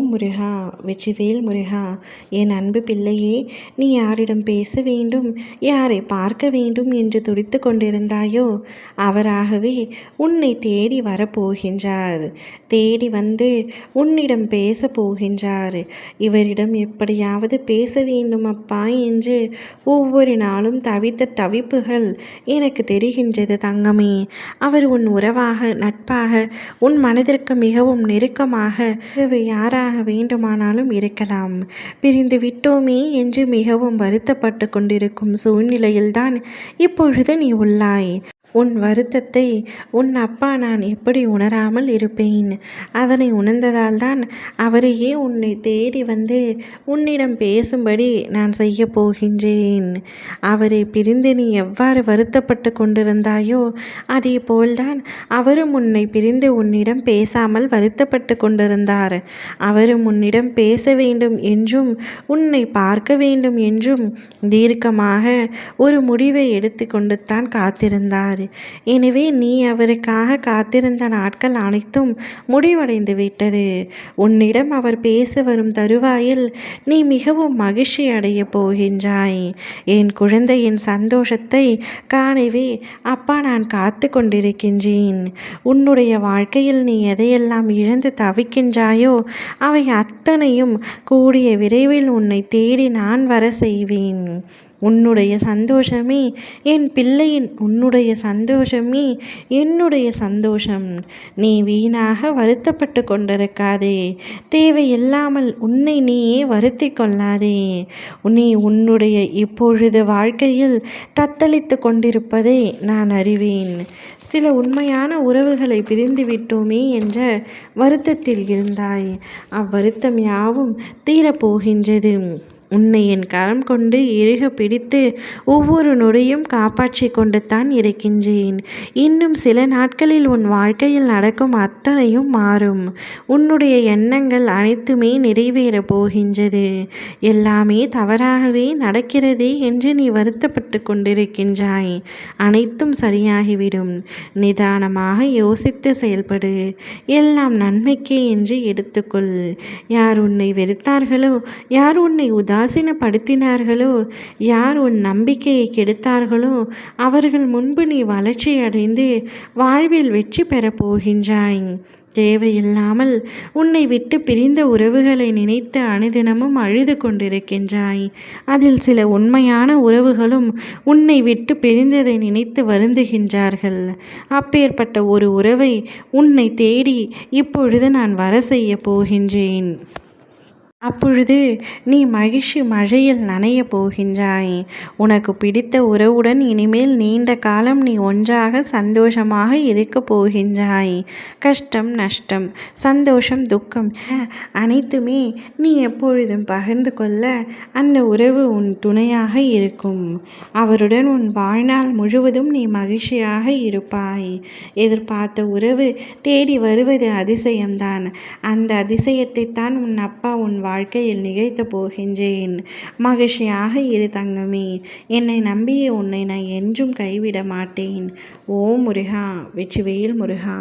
ஓம் முருகா வெற்றிவேல் முருகா. என் அன்பு பிள்ளையே நீ யாரிடம் பேச வேண்டும் யாரை பார்க்க வேண்டும் என்று துடித்து கொண்டிருந்தாயோ அவராகவே உன்னை தேடி வரப்போகின்றார். தேடி வந்து உன்னிடம் பேச போகின்றார். இவரிடம் எப்படியாவது பேச வேண்டும் அப்பா என்று ஒவ்வொரு நாளும் தவித்த தவிப்புகள் எனக்கு தெரிகின்றது தங்கமே. அவர் உன் உறவாக நட்பாக உன் மனதிற்கு மிகவும் நெருக்கமாக யாராக வேண்டுமானாலும் இருக்கலாம். பிரிந்து விட்டோமே என்று மிகவும் வருத்தப்பட்டு கொண்டிருக்கும் சூழ்நிலையில்தான் இப்பொழுது நீ உள்ளாய். உன் வருத்தத்தை உன் அப்பா நான் எப்படி உணராமல் இருப்பேன்? அதனை உணர்ந்ததால் தான் அவரையே உன்னை தேடி வந்து உன்னிடம் பேசும்படி நான் செய்ய போகின்றேன். அவரை பிரிந்து நீ எவ்வாறு வருத்தப்பட்டு கொண்டிருந்தாயோ அதே போல்தான் அவரும் உன்னை பிரிந்து உன்னிடம் பேசாமல் வருத்தப்பட்டு கொண்டிருந்தார். அவரும் உன்னிடம் பேச வேண்டும் என்றும் உன்னை பார்க்க வேண்டும் என்றும் தீர்க்கமாக ஒரு முடிவை எடுத்து தான் காத்திருந்தார். எனவே நீ அவருக்காக காத்திருந்த நாட்கள் அனைத்தும் முடிவடைந்து விட்டது. உன்னிடம் அவர் பேச வரும் தருவாயில் நீ மிகவும் மகிழ்ச்சி அடைய போகின்றாய். என் குழந்தையின் சந்தோஷத்தை காணவே அப்பா நான் காத்து கொண்டிருக்கின்றேன். உன்னுடைய வாழ்க்கையில் நீ எதையெல்லாம் இழந்து தவிக்கின்றாயோ அவை அத்தனையும் கூடிய விரைவில் உன்னை தேடி நான் வர செய்வேன். உன்னுடைய சந்தோஷமே என் பிள்ளையின் உன்னுடைய சந்தோஷமே என்னுடைய சந்தோஷம். நீ வீணாக வருத்தப்பட்டு கொண்டிருக்காதே. தேவையில்லாமல் உன்னை நீயே வருத்தி கொள்ளாதே. நீ உன்னுடைய இப்பொழுது வாழ்க்கையில் தத்தளித்து கொண்டிருப்பதை நான் அறிவேன். சில உண்மையான உறவுகளை பிரிந்து விட்டோமே என்ற வருத்தத்தில் இருந்தாய். அவ்வருத்தம் யாவும் தீரப்போகின்றது. உன்னை என் கரம் கொண்டு இறுக பிடித்து ஒவ்வொரு நொடியும் காப்பாற்றி கொண்டு தான் இருக்கின்றேன். இன்னும் சில நாட்களில் உன் வாழ்க்கையில் நடக்கும் அத்தனையும் மாறும். உன்னுடைய எண்ணங்கள் அனைத்துமே நிறைவேறப் போகின்றது. எல்லாமே தவறாகவே நடக்கிறதே என்று நீ வருத்தப்பட்டு கொண்டிருக்கின்றாய். அனைத்தும் சரியாகிவிடும். நிதானமாக யோசித்து செயல்படு. எல்லாம் நன்மைக்கே என்று எடுத்துக்கொள். யார் உன்னை வெறுத்தார்களோ யார் உன்னை உதா உதாசீனப்படுத்தினார்களோ யார் உன் நம்பிக்கையை கெடுத்தார்களோ? அவர்கள் முன்பு நீ வளர்ச்சி அடைந்து வாழ்வில் வெற்றி பெறப் போகின்றாய். தேவையில்லாமல் உன்னை விட்டு பிரிந்த உறவுகளை நினைத்து அனுதினமும் அழுது கொண்டிருக்கின்றாய். அதில் சில உண்மையான உறவுகளும் உன்னை விட்டு பிரிந்ததை நினைத்து வருந்துகின்றார்கள். அப்பேற்பட்ட ஒரு உறவை உன்னை தேடி இப்பொழுது நான் வர செய்ய போகின்றேன். அப்பொழுது நீ மகிழ்ச்சி மழையில் நனைய போகின்றாய். உனக்கு பிடித்த உறவுடன் இனிமேல் நீண்ட காலம் நீ ஒன்றாக சந்தோஷமாக இருக்க போகின்றாய். கஷ்டம் நஷ்டம் சந்தோஷம் துக்கம் அனைத்துமே நீ எப்பொழுதும் பகிர்ந்து கொள்ள அந்த உறவு உன் துணையாக இருக்கும். அவருடன் உன் வாழ்நாள் முழுவதும் நீ மகிழ்ச்சியாக இருப்பாய். எதிர்பார்த்த உறவு தேடி வருவது அதிசயம்தான். அந்த அதிசயத்தை தான் உன் அப்பா உன் வாழ்க்கையில் நிகழ்த்த போகின்றேன். மகிழ்ச்சியாக இரு தங்கமே என்னை நம்பிய உன்னை நான் என்றும் கைவிட மாட்டேன். ஓ முருகா வெற்றிவேல் முருகா.